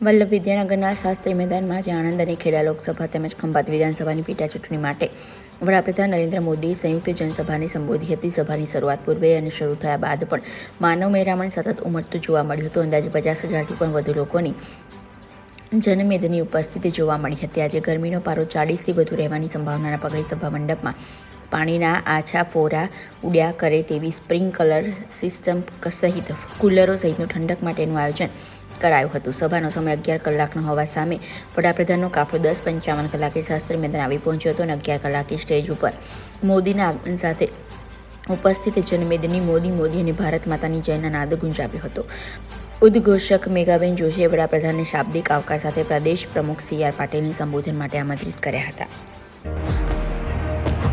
વલ્લભ વિદ્યાનગરના શાસ્ત્રી મેદાનમાં આજે આણંદ અને ખેડા લોકસભા તેમજ ખંભાત વિધાનસભાની પેટા ચૂંટણી માટે વડાપ્રધાન નરેન્દ્ર મોદી સંયુક્ત જનસભાને સંબોધી હતી. સભાની શરૂઆત પૂર્વે અને શરૂ થયા બાદ પણ માનવ મેરામણ સતત ઉમટતું જોવા મળ્યું હતું. અંદાજે પચાસ હજારથી પણ વધુ લોકોની જનમેદની ઉપસ્થિતિ જોવા મળી હતી. આજે ગરમીનો પારો ચાળીસથી વધુ રહેવાની સંભાવનાના પગલે સભા મંડપમાં પાણીના આછા, ફોરા, ઉડ્યા કરે તેવી સ્પ્રિંકલર સિસ્ટમ સહિત કુલરો સહિતનું ઠંડક માટેનું આયોજન કરાયું હતું. સભાનો સમય અગિયાર કલાકનો હોવા સામે વડાપ્રધાનનો કાફલો દસ પંચાવન કલાકે શાસ્ત્રી મેદાન આવી પહોંચ્યો હતો અને અગિયાર કલાકે સ્ટેજ ઉપર મોદીના આગમન સાથે ઉપસ્થિત જનમેદની મોદી મોદી અને ભારત માતાની જયના નાદ ગુંજાવ્યો હતો. ઉદ્ઘોષક મેઘાબેન જોશીએ વડાપ્રધાનને શાબ્દિક આવકાર સાથે પ્રદેશ પ્રમુખ સી આર પાટીલને સંબોધન માટે આમંત્રિત કર્યા હતા.